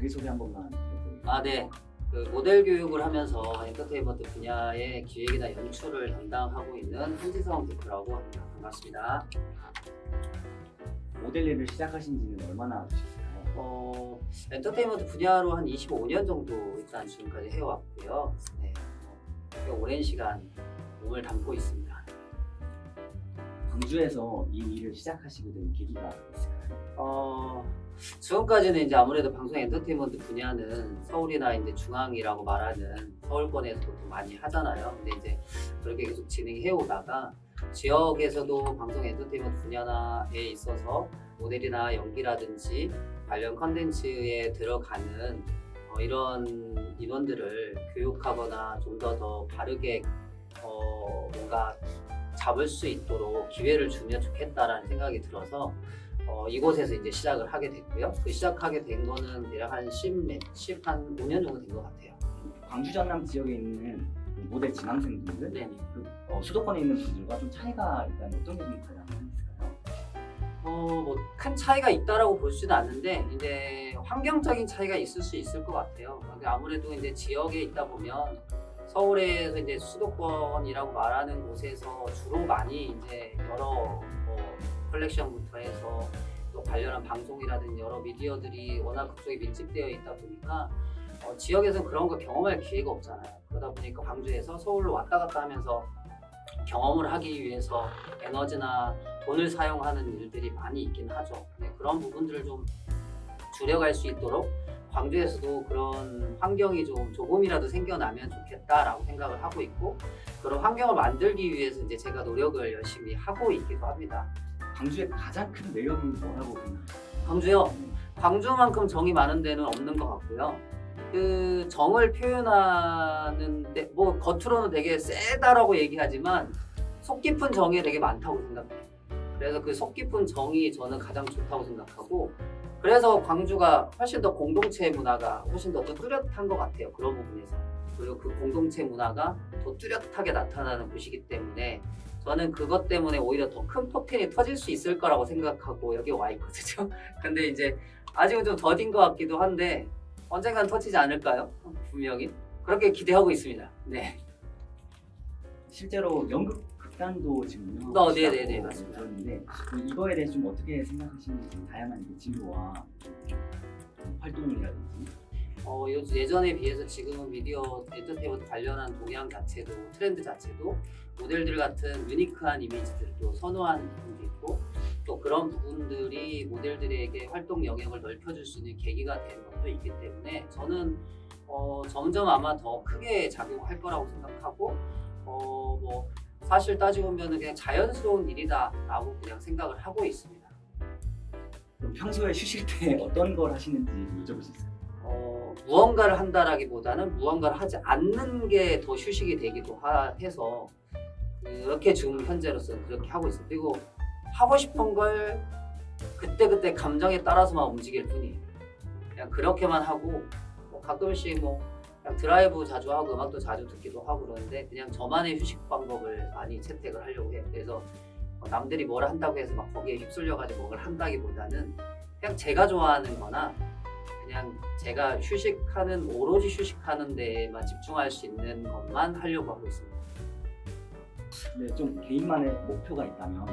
자기소개 한 번만 부탁드립니다. 아, 네. 그 모델 교육을 하면서 엔터테인먼트 분야의 기획이나 연출을 담당하고 있는 한지성 대표라고 합니다. 반갑습니다. 모델 일을 시작하신 지는 얼마나 되셨어요? 어, 엔터테인먼트 분야로 한 25년 정도 일단 지금까지 해왔고요. 네. 어, 꽤 오랜 시간 몸을 담고 있습니다. 광주에서 이 일을 시작하시게 된 계기가 있을까요? 어, 지금까지는 이제 아무래도 방송 엔터테인먼트 분야는 서울이나 이제 중앙이라고 말하는 서울권에서 보통 많이 하잖아요. 근데 이제 그렇게 계속 진행해 오다가 지역에서도 방송 엔터테인먼트 분야에 있어서 모델이나 연기라든지 관련 컨텐츠에 들어가는 어, 이런 인원들을 교육하거나 좀 더 더 바르게 어, 뭔가 잡을 수 있도록 기회를 주면 좋겠다라는 생각이 들어서 어, 이곳에서 이제 시작을 하게 됐고요. 그 시작하게 된 거는 대략 한 10, 10, 한 5년 정도 된 것 같아요. 광주 전남 지역에 있는 그 모델 지망생분들, 네. 그, 어, 수도권에 있는 분들과 좀 차이가 있다면 어떤 게 좀 가장 있을까요? 어, 뭐 큰 차이가 있다라고 볼 수는 않는데 이제 환경적인 차이가 있을 수 있을 것 같아요. 아무래도 이제 지역에 있다 보면 서울에서 이제 수도권이라고 말하는 곳에서 주로 많이 이제 여러 뭐 컬렉션부터 해서 또 관련한 방송이라든지 여러 미디어들이 워낙 그쪽에 밀집되어 있다 보니까 어, 지역에서는 그런 거 경험할 기회가 없잖아요. 그러다 보니까 광주에서 서울로 왔다 갔다 하면서 경험을 하기 위해서 에너지나 돈을 사용하는 일들이 많이 있긴 하죠. 네, 그런 부분들을 좀 줄여갈 수 있도록 광주에서도 그런 환경이 좀 조금이라도 생겨나면 좋겠다라고 생각을 하고 있고 그런 환경을 만들기 위해서 이제 제가 노력을 열심히 하고 있기도 합니다. 광주의 가장 큰 매력이 뭐라고 생각하세요? 광주요. 광주만큼 정이 많은 데는 없는 것 같고요. 그 정을 표현하는 데 뭐 겉으로는 되게 세다라고 얘기하지만 속 깊은 정이 되게 많다고 생각해요. 그래서 그 속 깊은 정이 저는 가장 좋다고 생각하고 그래서 광주가 훨씬 더 공동체 문화가 훨씬 더 뚜렷한 것 같아요. 그런 부분에서 그리고 그 공동체 문화가 더 뚜렷하게 나타나는 곳이기 때문에 저는 그것 때문에 오히려 더큰 포텐이 터질 수 있을 거라고 생각하고 여기 와 있거든요. 근데 이제 아직은 좀 더딘 것 같기도 한데 언젠간 터지지 않을까요? 분명히 그렇게 기대하고 있습니다. 네. 실제로 연극 극단도 지금 운영하고 어, 네네네, 맞습니다. 들었는데 그 이거에 대해서 좀 어떻게 생각하시는지 다양한 그 진로와 좀 활동이라든지 어, 요- 예전에 비해서 지금은 미디어 엔터테인먼트 관련한 동향 자체도 트렌드 자체도 모델들 같은 유니크한 이미지들도 선호하는 부분도 있고 또 그런 부분들이 모델들에게 활동 영역을 넓혀줄 수 있는 계기가 되는 것도 있기 때문에 저는 어, 점점 아마 더 크게 작용할 거라고 생각하고 어, 뭐 사실 따지고 보면 그냥 자연스러운 일이다라고 그냥 생각을 하고 있습니다. 그럼 평소에 쉬실 때 어떤 걸 하시는지 여쭤볼 수 있어요? 어, 무언가를 한다라기보다는 무언가를 하지 않는 게 더 휴식이 되기도 하, 해서 그렇게 지금 현재로서는 그렇게 하고 있어요. 그리고 하고 싶은 걸 그때그때 감정에 따라서만 움직일 뿐이에요. 그냥 그렇게만 하고 뭐 가끔씩 뭐 드라이브 자주 하고 음악도 자주 듣기도 하고 그러는데 그냥 저만의 휴식 방법을 많이 채택을 하려고 해요. 그래서 어, 남들이 뭘 한다고 해서 막 거기에 휩쓸려가지고 뭘 한다기보다는 그냥 제가 좋아하는 거나 그냥 제가 휴식하는 오로지 휴식하는 데에만 집중할 수 있는 것만 하려고 하고 있습니다. 네, 좀 개인만의 목표가 있다면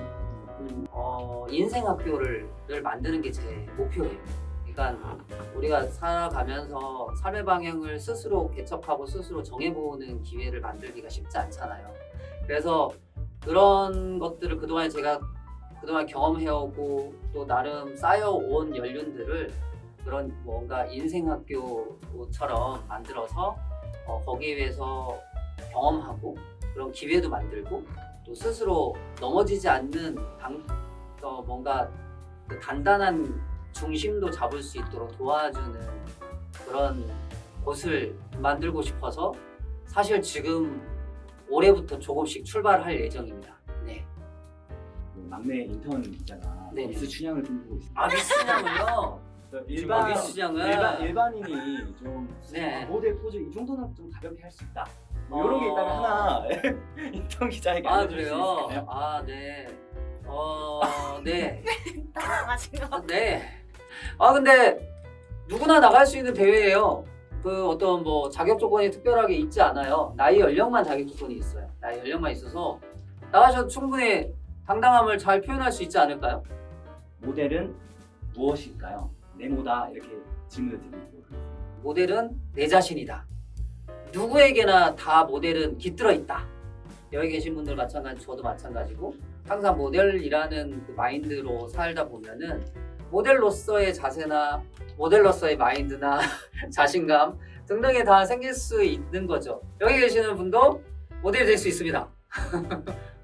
어, 인생 학교를 를 만드는 게 제 목표예요. 그러니까 우리가 살아가면서 삶의 방향을 스스로 개척하고 스스로 정해보는 기회를 만들기가 쉽지 않잖아요. 그래서 그런 것들을 그동안 제가 그동안 경험해오고 또 나름 쌓여온 연륜들을 그런 뭔가 인생 학교처럼 만들어서 어, 거기에 위해서 경험하고 그런 기회도 만들고 또 스스로 넘어지지 않는 방, 어, 뭔가 그 단단한 중심도 잡을 수 있도록 도와주는 그런 곳을 만들고 싶어서 사실 지금 올해부터 조금씩 출발할 예정입니다. 네. 그 막내 인턴 기자가 네네. 미스 춘향을 꿈꾸고 있습니다. 아 미스장을요? 일반 미스장은 일반 일반인이 좀 네. 아, 모델 포즈 이 정도는 좀 가볍게 할 수 있다. 뭐 어. 이런 게 있다면 하나 인턴 기자에게 아 알려줄 수 그래요? 있을까요? 아 네. 어 네. 당황하신 거. 아, 네. 아 근데 누구나 나갈 수 있는 대회예요. 그 어떤 뭐 자격 조건이 특별하게 있지 않아요. 나이 연령만 자격 조건이 있어요. 나이 연령만 있어서 나가셔도 충분히 당당함을 잘 표현할 수 있지 않을까요? 모델은 무엇일까요? 네모다 이렇게 질문을 드리고 모델은 내 자신이다. 누구에게나 다 모델은 깃들어 있다. 여기 계신 분들 마찬가지, 저도 마찬가지고 항상 모델이라는 그 마인드로 살다 보면은 모델로서의 자세나 모델로서의 마인드나 자신감 등등이 다 생길 수 있는 거죠. 여기 계시는 분도 모델이 될 수 있습니다.